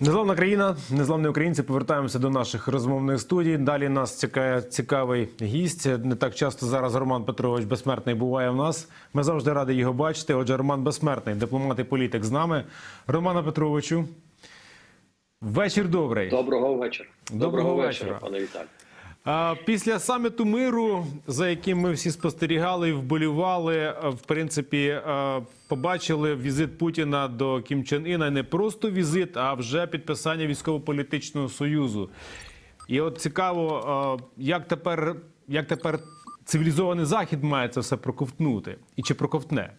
Незламна країна, незламні українці. Повертаємося до наших розмовних студій. Далі нас чекає цікавий гість. Не так часто зараз Роман Петрович Безсмертний буває в нас. Ми завжди раді його бачити. Отже, Роман Безсмертний, дипломат і політик з нами. Романа Петровичу. Вечір добрий. Доброго вечора. Доброго вечора. вечора, пане Віталій. Після саміту миру, за яким ми всі спостерігали і вболівали, в принципі, побачили візит Путіна до Кім Чен Іна не просто візит, а вже підписання військово-політичного союзу. І от цікаво, як тепер, як тепер цивілізований захід має це все проковтнути, і чи проковтне?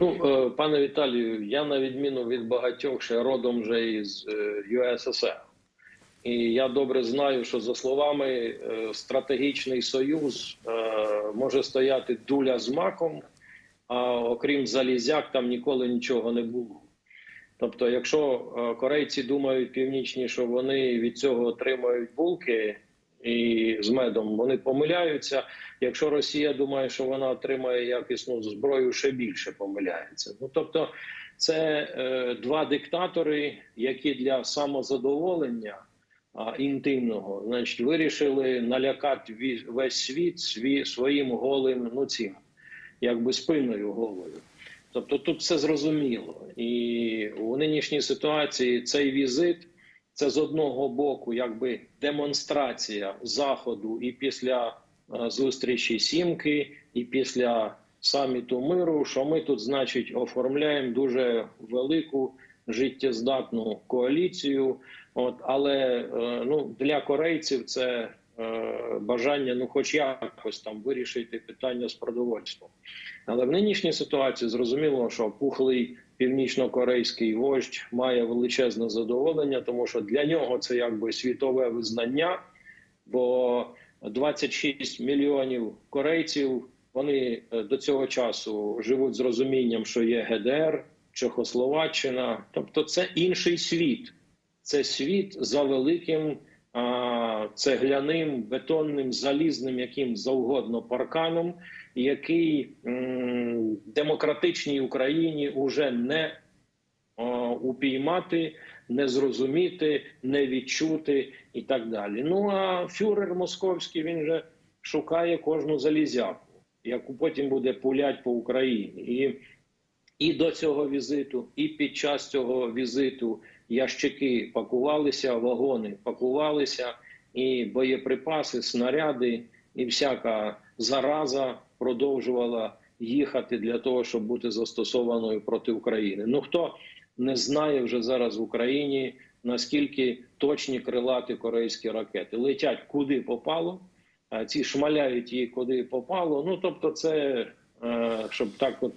Ну, е, пане Віталію, я на відміну від багатьох ще родом вже із е, ЮССР. І я добре знаю, що за словами е, стратегічний союз е, може стояти дуля з маком, а окрім залізяк, там ніколи нічого не було. Тобто, якщо е, корейці думають північні, що вони від цього отримають булки і з медом, вони помиляються. Якщо Росія думає, що вона отримає якісну зброю, ще більше помиляється. Ну тобто, це е, два диктатори, які для самозадоволення а, інтимного, значить, вирішили налякати весь світ сві, своїм голим, ну цим, якби спиною голою. Тобто тут все зрозуміло, і у нинішній ситуації цей візит це з одного боку, якби демонстрація заходу і після е, зустрічі сімки, і після саміту миру, що ми тут, значить, оформляємо дуже велику життєздатну коаліцію. От але е, ну для корейців це е, бажання, ну, хоч якось там вирішити питання з продовольством. Але в нинішній ситуації зрозуміло, що пухлий північно-корейський вождь має величезне задоволення, тому що для нього це якби світове визнання, бо 26 мільйонів корейців вони е, до цього часу живуть з розумінням, що є ГДР, Чехословаччина, тобто це інший світ. Це світ за великим цегляним, бетонним, залізним, яким завгодно парканом, який демократичній Україні уже не упіймати, не зрозуміти, не відчути і так далі. Ну а фюрер московський він же шукає кожну залізяку, яку потім буде пулять по Україні. І і до цього візиту, і під час цього візиту ящики пакувалися, вагони пакувалися, і боєприпаси, снаряди, і всяка зараза продовжувала їхати для того, щоб бути застосованою проти України. Ну хто не знає вже зараз в Україні наскільки точні крилаті корейські ракети летять куди попало, а ці шмаляють її куди попало. Ну тобто, це е, щоб так от.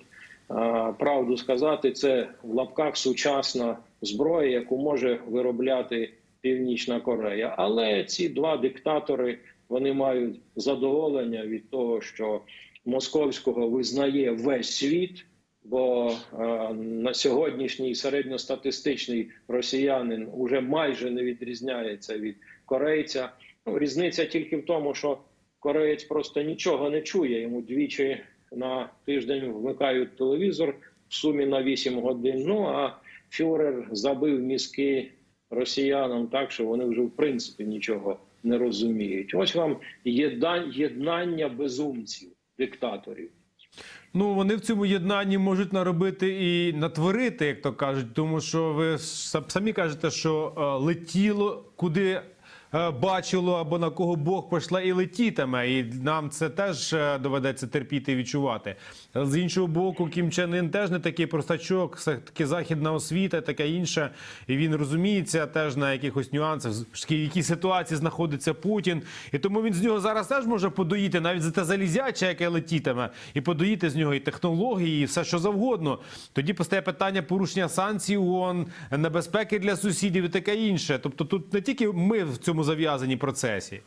Правду сказати, це в лапках сучасна зброя, яку може виробляти Північна Корея. Але ці два диктатори вони мають задоволення від того, що московського визнає весь світ. Бо а, на сьогоднішній середньостатистичний росіянин уже майже не відрізняється від корейця. Ну, різниця тільки в тому, що кореєць просто нічого не чує. Йому двічі на тиждень вмикають телевізор в сумі на 8 годин. Ну а фюрер забив мізки росіянам так, що вони вже в принципі нічого не розуміють. Ось вам єдна- єднання безумців, диктаторів. Ну, вони в цьому єднанні можуть наробити і натворити, як то кажуть, тому що ви самі кажете, що е, летіло куди. Е, Бачило або на кого Бог пішла і летітиме, і нам це теж е, доведеться терпіти і відчувати. З іншого боку, Кім Чен Ін теж не такий простачок, все таки західна освіта, таке інше. І він розуміється теж на якихось нюансах, в якій ситуації знаходиться Путін. І тому він з нього зараз теж може подоїти навіть за те залізяче, яке летітиме, і подоїти з нього і технології, і все що завгодно. Тоді постає питання порушення санкцій ООН, небезпеки для сусідів і таке інше. Тобто тут не тільки ми в цьому зав'язані процесі.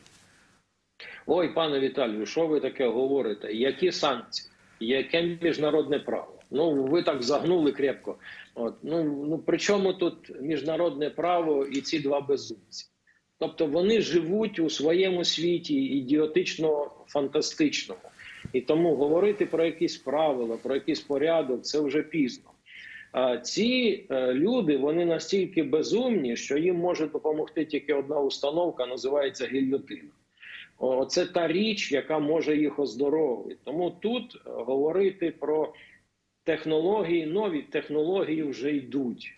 Ой, пане Віталію, що ви таке говорите? Які санкції? Яке міжнародне право? Ну ви так загнули крепко. От ну ну при чому тут міжнародне право і ці два безумці? Тобто вони живуть у своєму світі ідіотично фантастичному, і тому говорити про якісь правила, про якийсь порядок це вже пізно. А ці е, люди вони настільки безумні, що їм може допомогти тільки одна установка, називається гільйотина. О, Це та річ, яка може їх оздоровити. Тому тут говорити про технології, нові технології вже йдуть.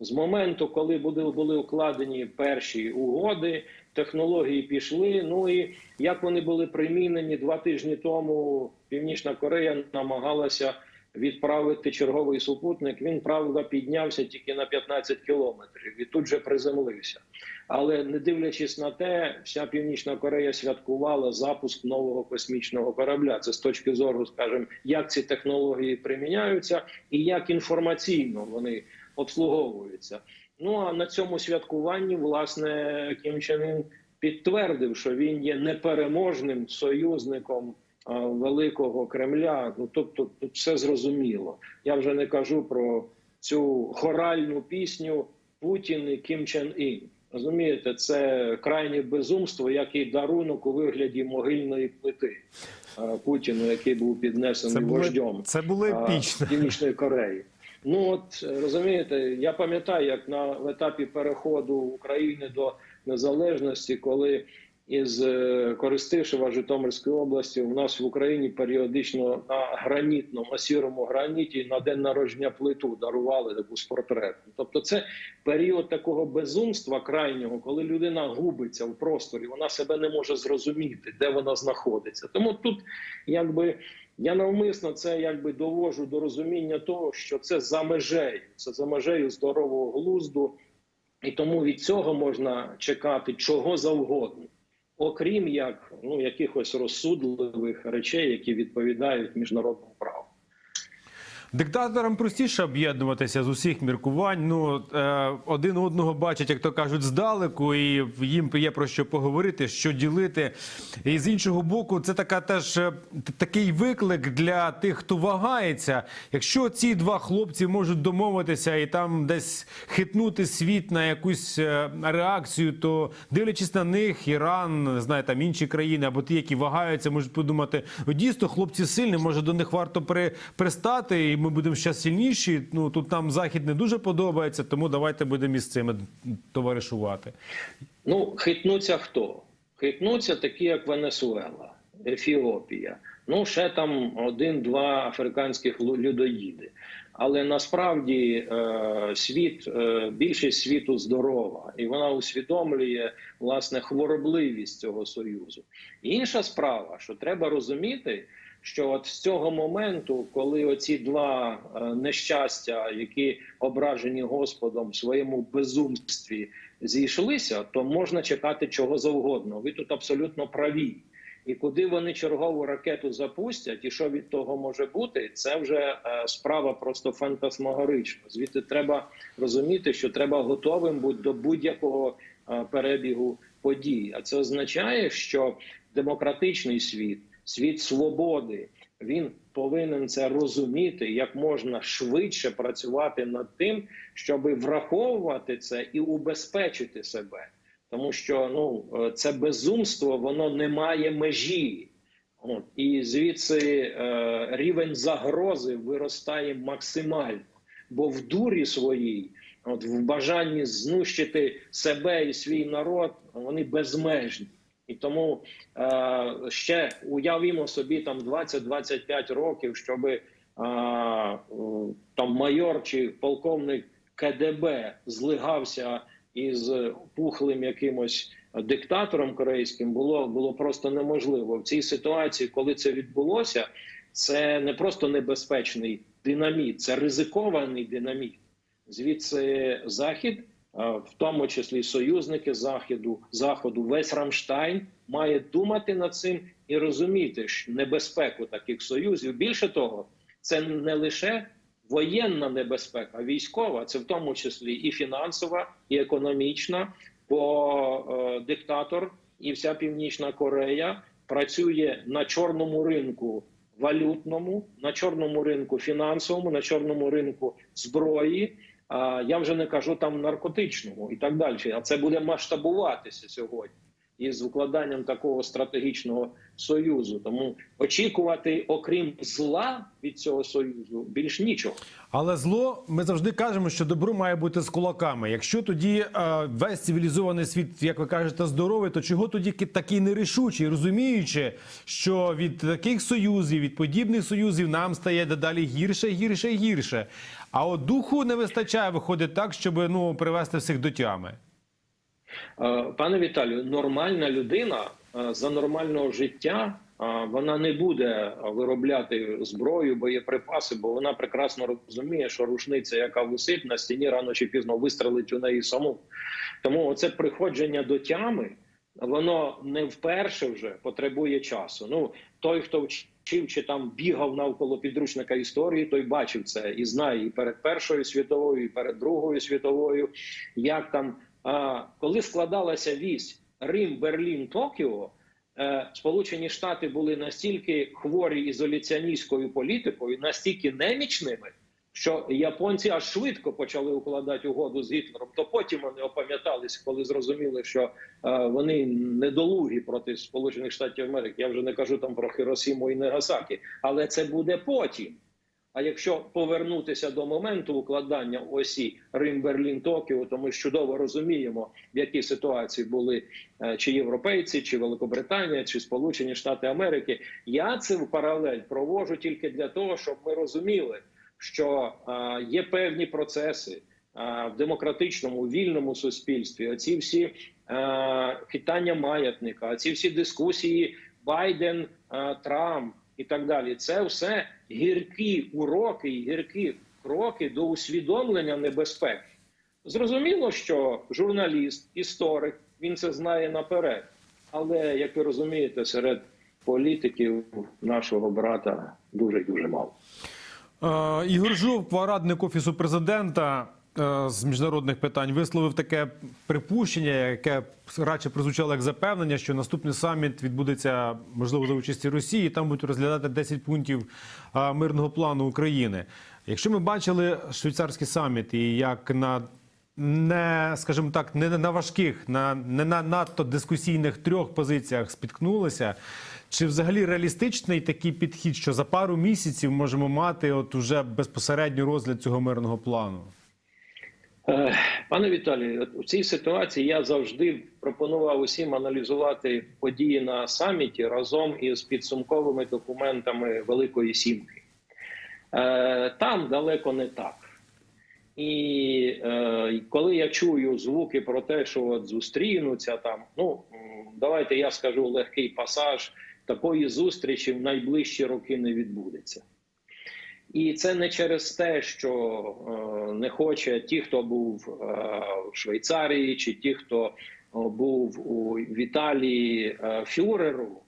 З моменту, коли були, були укладені перші угоди, технології пішли. Ну і як вони були примінені два тижні тому, Північна Корея намагалася відправити черговий супутник. Він правда піднявся тільки на 15 кілометрів і тут же приземлився. Але не дивлячись на те, вся Північна Корея святкувала запуск нового космічного корабля. Це з точки зору, скажімо, як ці технології приміняються і як інформаційно вони обслуговуються. Ну а на цьому святкуванні власне Кім Чен Ін підтвердив, що він є непереможним союзником великого Кремля. Ну тобто, тут все зрозуміло. Я вже не кажу про цю хоральну пісню Путін і Кім Чен Ін. Розумієте, це крайнє безумство, як і дарунок у вигляді могильної плити Путіну, який був піднесений Це було, вождем це а, епічно. Північної Кореї. Ну от розумієте, я пам'ятаю, як на етапі переходу України до незалежності, коли із е, Користишева Житомирської області у нас в Україні періодично на гранітному, сірому граніті на день народження плиту дарували таку з портретом. Тобто, це період такого безумства крайнього, коли людина губиться в просторі, вона себе не може зрозуміти, де вона знаходиться. Тому тут якби. Я навмисно це якби довожу до розуміння того, що це за межею, це за межею здорового глузду, і тому від цього можна чекати чого завгодно, окрім як ну якихось розсудливих речей, які відповідають міжнародному праву. Диктаторам простіше об'єднуватися з усіх міркувань. Ну е, один одного бачать, як то кажуть, здалеку, і їм є про що поговорити, що ділити. І з іншого боку, це така теж е, такий виклик для тих, хто вагається. Якщо ці два хлопці можуть домовитися і там десь хитнути світ на якусь е, реакцію, то дивлячись на них, Іран, не знаю, там інші країни або ті, які вагаються, можуть подумати: дійсно, хлопці сильні, може до них варто при, пристати, і ми будемо ще сильніші. Ну тут нам захід не дуже подобається, тому давайте будемо із цими товаришувати. Ну, хитнуться хто? Хитнуться такі, як Венесуела, Ефіопія. Ну, ще там один-два африканських людоїди. Але насправді е, світ, е, більшість світу здорова, і вона усвідомлює власне хворобливість цього союзу. Інша справа, що треба розуміти, що от з цього моменту, коли оці два е, нещастя, які ображені Господом в своєму безумстві, зійшлися, то можна чекати чого завгодно. Ви тут абсолютно праві. І куди вони чергову ракету запустять, і що від того може бути, це вже е, справа просто фантасмагорична. Звідти треба розуміти, що треба готовим бути до будь-якого е, перебігу подій. А це означає, що демократичний світ, світ свободи, він повинен це розуміти, як можна швидше працювати над тим, щоб враховувати це і убезпечити себе. Тому що ну е, це безумство, воно не має межі. І звідси е, рівень загрози виростає максимально. Бо в дурі своїй, от в бажанні знищити себе і свій народ, вони безмежні. І тому е, ще уявімо собі там 20-25 років, щоб е, там майор чи полковник КДБ злигався із пухлим якимось диктатором корейським, було було просто неможливо в цій ситуації, коли це відбулося. Це не просто небезпечний динаміт, це ризикований динаміт. Звідси захід, в тому числі союзники заходу, заходу, весь Рамштайн має думати над цим і розуміти ж небезпеку таких союзів. Більше того, це не лише воєнна небезпека, а військова, це в тому числі і фінансова, і економічна. Бо е, диктатор і вся Північна Корея працює на чорному ринку валютному, на чорному ринку фінансовому, на чорному ринку зброї. Я вже не кажу там наркотичному і так далі. А це буде масштабуватися сьогодні. Із укладанням такого стратегічного союзу. Тому очікувати, окрім зла від цього союзу, більш нічого. Але зло, ми завжди кажемо, що добро має бути з кулаками. Якщо тоді е, весь цивілізований світ, як ви кажете, здоровий, то чого тоді ки- такий нерішучий, розуміючи, що від таких союзів, від подібних союзів нам стає дедалі гірше, гірше гірше. А от духу не вистачає, виходить так, щоб ну привести всіх до тями. Е, Пане Віталію, нормальна людина е, за нормального життя е, вона не буде виробляти зброю, боєприпаси, бо вона прекрасно розуміє, що рушниця, яка висить на стіні, рано чи пізно вистрелить у неї саму. Тому оце приходження до тями, воно не вперше вже потребує часу. Ну той, хто вчив чи там бігав навколо підручника історії, той бачив це і знає і перед Першою світовою, і перед Другою світовою, як там. Коли складалася вісь Рим, Берлін, Токіо, е, Сполучені Штати були настільки хворі ізоляціоністською політикою, настільки немічними, що японці аж швидко почали укладати угоду з Гітлером. То потім вони опам'ятались, коли зрозуміли, що е, вони недолугі проти Сполучених Штатів Америки. Я вже не кажу там про Хіросіму і Негасакі, але це буде потім. А якщо повернутися до моменту укладання осі Рим, Берлін, Токіо, то ми чудово розуміємо, в якій ситуації були е, чи європейці, чи Великобританія, чи Сполучені Штати Америки. Я це в паралель проводжу тільки для того, щоб ми розуміли, що е, є певні процеси е, в демократичному вільному суспільстві. Оці всі хитання маятника, ці всі дискусії Байден, Трамп і так далі. Це все гіркі уроки і гіркі кроки до усвідомлення небезпеки. Зрозуміло, що журналіст, історик, він це знає наперед. Але як ви розумієте, серед політиків нашого брата дуже дуже мало. Е, Ігор Жовква, радник офісу президента з міжнародних питань, висловив таке припущення, яке радше прозвучало як запевнення, що наступний саміт відбудеться можливо за участі Росії. Там будуть розглядати 10 пунктів е, мирного плану України. Якщо ми бачили швейцарський саміт, і як на не, скажімо так, не на важких, на не на надто дискусійних трьох позиціях спіткнулися. Чи взагалі реалістичний такий підхід, що за пару місяців можемо мати от уже безпосередньо розгляд цього мирного плану? Е, Пане Віталію, у цій ситуації я завжди пропонував усім аналізувати події на саміті разом із підсумковими документами Великої Сімки. Е, Там далеко не так. І е, коли я чую звуки про те, що от зустрінуться там, ну давайте я скажу легкий пасаж, такої зустрічі в найближчі роки не відбудеться. І це не через те, що е, не хоче ті, хто був е, в Швейцарії, чи ті, хто е, був у в Італії е, фюреру,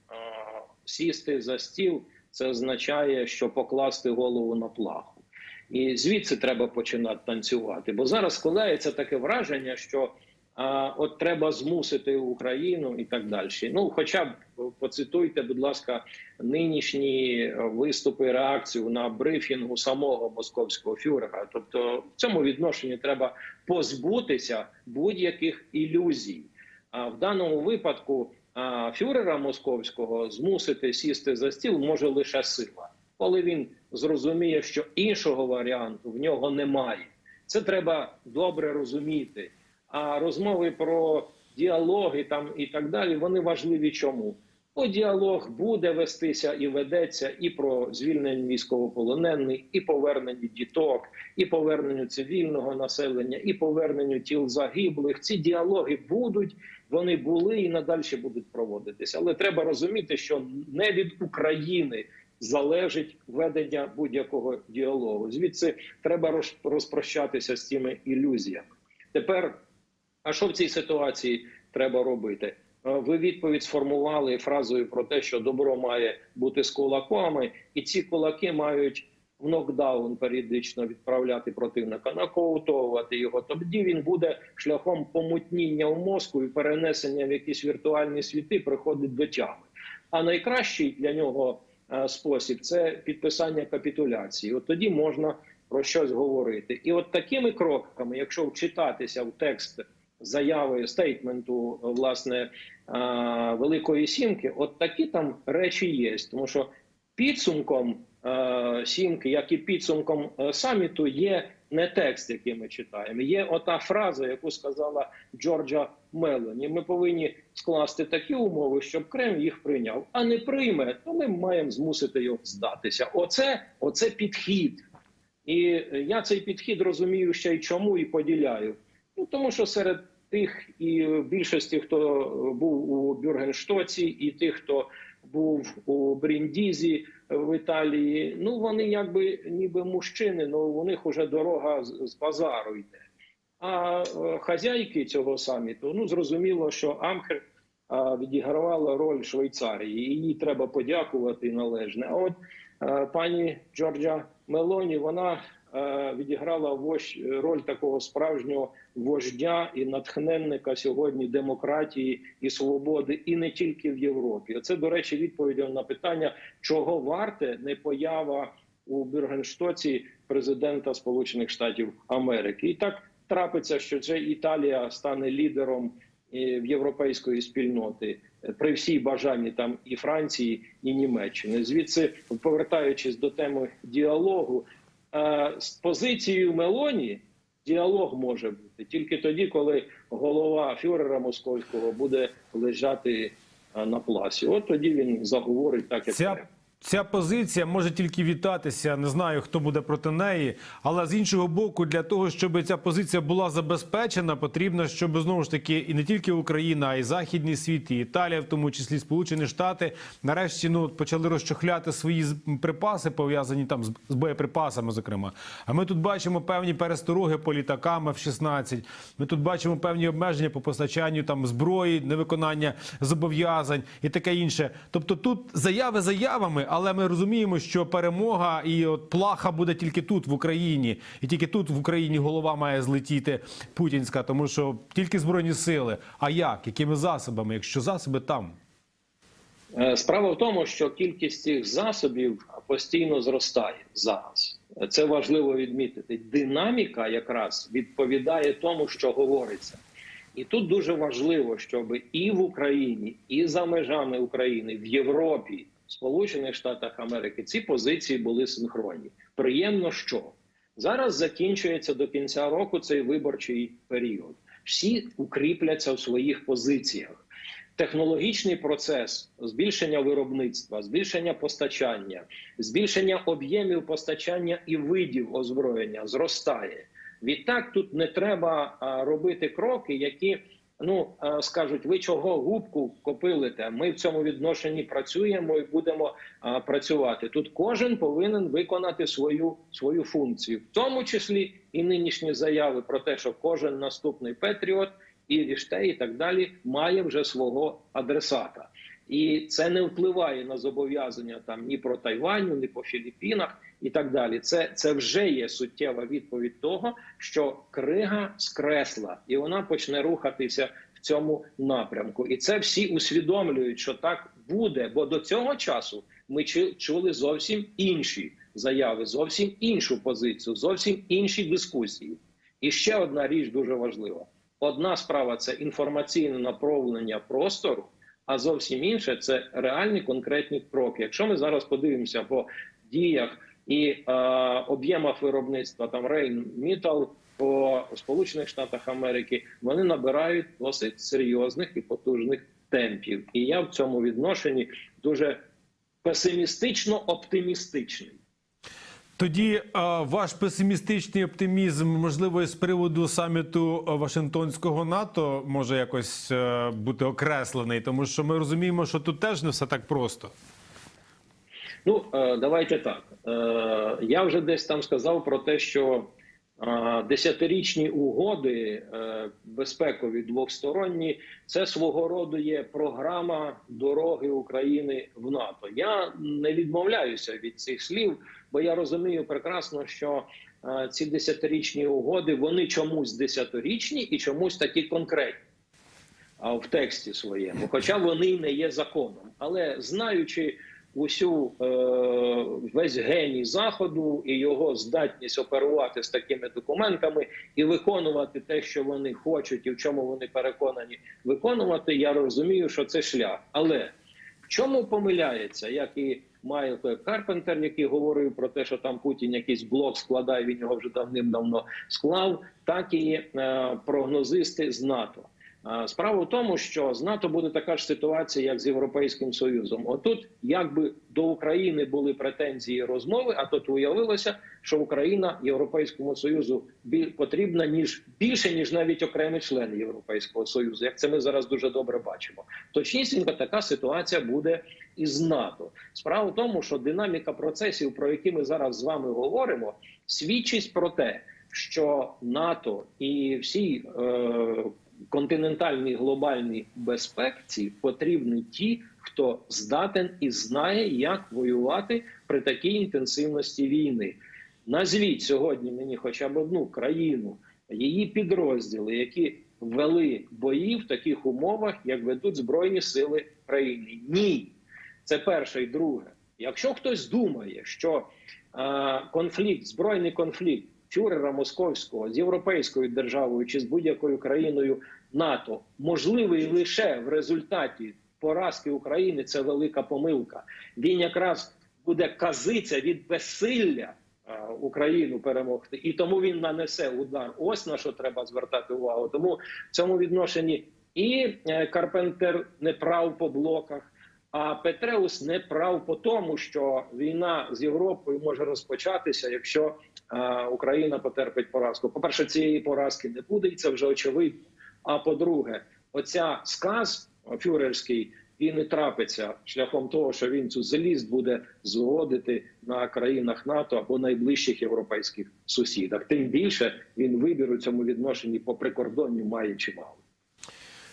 сісти за стіл, це означає, що покласти голову на плаху. І звідси треба починати танцювати. Бо зараз складається таке враження, що от треба змусити Україну і так далі. Ну, хоча б поцитуйте, будь ласка, нинішні виступи, реакцію на брифінгу самого московського фюрера. Тобто, в цьому відношенні треба позбутися будь-яких ілюзій. А в даному випадку фюрера московського змусити сісти за стіл може лише сила, коли він зрозуміє, що іншого варіанту в нього немає. Це треба добре розуміти. А розмови про діалоги там і так далі вони важливі. Чому? Бо діалог буде вестися і ведеться і про звільнення військовополонених, і повернення діток, і поверненню цивільного населення, і поверненню тіл загиблих. Ці діалоги будуть, вони були і надалі будуть проводитися. Але треба розуміти, що не від України залежить ведення будь-якого діалогу. Звідси треба роз- розпрощатися з цими ілюзіями. Тепер, а що в цій ситуації треба робити? Е, Ви відповідь сформували фразою про те, що добро має бути з кулаками, і ці кулаки мають в нокдаун періодично відправляти противника, нокаутовувати його. Тоді він буде шляхом помутніння в мозку і перенесення в якісь віртуальні світи приходить до тями. А найкращий для нього е, спосіб це підписання капітуляції. От тоді можна про щось говорити. І от такими кроками, якщо вчитатися в текст заяви стейтменту власне Великої Сімки, от такі там речі є, тому що підсумком е, сімки, як і підсумком е, саміту, є не текст, який ми читаємо. Є ота фраза, яку сказала Джорджа Мелоні. Ми повинні скласти такі умови, щоб Кремль їх прийняв, а не прийме, то ми маємо змусити його здатися. Оце, оце підхід. І я цей підхід розумію ще й чому і поділяю. Ну тому що серед тих і більшості, хто був у Бюргенштоці, і тих, хто був у Бріндізі в Італії, ну вони якби ніби мужчини, ну у них уже дорога з, базару йде. А е, хазяйки цього саміту, ну зрозуміло, що Амхер відігравала роль Швейцарії, і їй треба подякувати належне. А от е, пані Джорджа Мелоні, вона е, відіграла вож, роль такого справжнього вождя і натхненника сьогодні демократії і свободи, і не тільки в Європі. Це, до речі, відповідь на питання, чого варте не поява у Бюргенштоці президента Сполучених Штатів Америки. І так трапиться, що це Італія стане лідером е, в європейської спільноти е, при всій бажанні там і Франції, і Німеччини. Звідси, повертаючись до теми діалогу, е, з позицією Мелоні діалог може бути тільки тоді, коли голова фюрера московського буде лежати е, на пласі. От тоді він заговорить так, як Ця, треба. Ця позиція може тільки вітатися. Не знаю, хто буде проти неї. Але з іншого боку, для того, щоб ця позиція була забезпечена, потрібно, щоб знову ж таки і не тільки Україна, а й західний світ, і Італія, в тому числі Сполучені Штати, нарешті ну почали розчохляти свої припаси, пов'язані там з боєприпасами. Зокрема, а ми тут бачимо певні перестороги по літакам F-16, Ми тут бачимо певні обмеження по постачанню там зброї, невиконання зобов'язань і таке інше. Тобто тут заяви заявами, але ми розуміємо, що перемога і от плаха буде тільки тут, в Україні, і тільки тут в Україні голова має злетіти путінська, тому що тільки збройні сили. А як? Якими засобами? Якщо засоби там? Е, Справа в тому, що кількість цих засобів постійно зростає зараз. Це важливо відмітити. Динаміка якраз відповідає тому, що говориться. І тут дуже важливо, щоб і в Україні, і за межами України, в Європі, Сполучених Штатах Америки ці позиції були синхронні. Приємно, що зараз закінчується до кінця року цей виборчий період. Всі укріпляться в своїх позиціях технологічний процес збільшення виробництва, збільшення постачання, збільшення об'ємів постачання і видів озброєння зростає. Відтак тут не треба робити кроки, які ну скажуть, ви чого губку копилите? Ми в цьому відношенні працюємо і будемо а, працювати. Тут кожен повинен виконати свою свою функцію, в тому числі і нинішні заяви про те, що кожен наступний Петріот і Ріште, і так далі, має вже свого адресата. І це не впливає на зобов'язання там ні про Тайваню, ні по Філіппінах і так далі. Це, це вже є суттєва відповідь того, що крига скресла, і вона почне рухатися в цьому напрямку. І це всі усвідомлюють, що так буде, бо до цього часу ми чу- чули зовсім інші заяви, зовсім іншу позицію, зовсім інші дискусії. І ще одна річ дуже важлива. Одна справа це інформаційне направлення простору, а зовсім інше це реальні конкретні кроки. Якщо ми зараз подивимося по діях і е, об'ємах виробництва там Рейн-Мітал по Сполучених Штатах Америки, вони набирають досить серйозних і потужних темпів. І я в цьому відношенні дуже песимістично оптимістичний. Тоді е, ваш песимістичний оптимізм, можливо, з приводу саміту е, Вашингтонського НАТО може якось е, бути окреслений, тому що ми розуміємо, що тут теж не все так просто. Ну, давайте так. Я вже десь там сказав про те, що десятирічні угоди е, безпекові двосторонні це свого роду є програма дороги України в НАТО. Я не відмовляюся від цих слів, бо я розумію прекрасно, що е, ці десятирічні угоди вони чомусь десятирічні і чомусь такі конкретні. В тексті своєму, хоча вони не є законом, але знаючи усю е, весь геній заходу і його здатність оперувати з такими документами і виконувати те, що вони хочуть, і в чому вони переконані виконувати. Я розумію, що це шлях, але в чому помиляється, як і Майкл Карпентер, який говорив про те, що там Путін якийсь блок складає, він його вже давним-давно склав, так і е, прогнозисти з НАТО. Е, Справа в тому, що з НАТО буде така ж ситуація, як з Європейським Союзом. Отут, якби до України були претензії розмови, а тут виявилося, що Україна Європейському Союзу потрібна ніж більше, ніж навіть окремі члени Європейського Союзу. Як це ми зараз дуже добре бачимо. Точнісінько така ситуація буде і з НАТО. Справа в тому, що динаміка процесів, про які ми зараз з вами говоримо, свідчить про те, що НАТО і всі е, континентальній глобальній безпеці потрібні ті, хто здатен і знає, як воювати при такій інтенсивності війни. Назвіть сьогодні мені хоча б одну країну, її підрозділи, які вели бої в таких умовах, як ведуть Збройні Сили країни. Ні, це перше і друге. Якщо хтось думає, що е, конфлікт, збройний конфлікт фюрера московського з європейською державою чи з будь-якою країною НАТО можливий лише в результаті поразки України, це велика помилка. Він якраз буде казиця від безсилля Україну перемогти, і тому він нанесе удар. Ось на що треба звертати увагу. Тому в цьому відношенні і е, Карпентер не прав по блоках. А Петреус не прав по тому, що війна з Європою може розпочатися, якщо Україна потерпить поразку. По перше, цієї поразки не буде, і це вже очевидно. А по-друге, оця сказ фюрерський і не трапиться шляхом того, що він цю залізд буде зводити на країнах НАТО або найближчих європейських сусідах. Тим більше він вибір у цьому відношенні по прикордонню має чимало.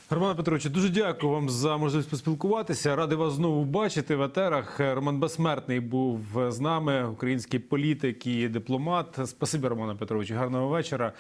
Роман Петрович, дуже дякую вам за можливість поспілкуватися. Радий вас знову бачити в етерах. Роман Безсмертний був з нами, український політик і дипломат. Спасибі, Романа Петровичу. Гарного вечора.